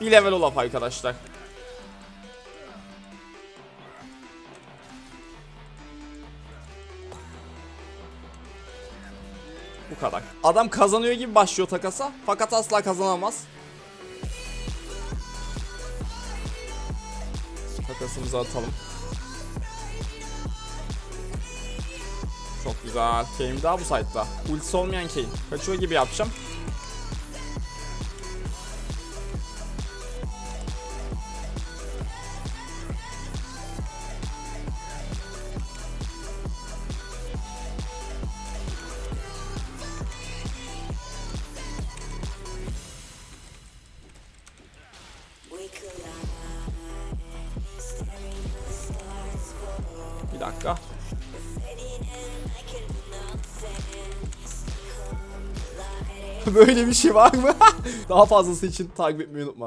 Bir level olaf arkadaşlar. Bu kadar. Adam kazanıyor gibi başlıyor takasa fakat asla kazanamaz. Takasımızı atalım. Çok güzel. Kane daha bu site'da. Ultisi olmayan Kane. Kaçıyor gibi yapacağım. Dakika. Böyle bir şey var mı? Daha fazlası için takip etmeyi unutma.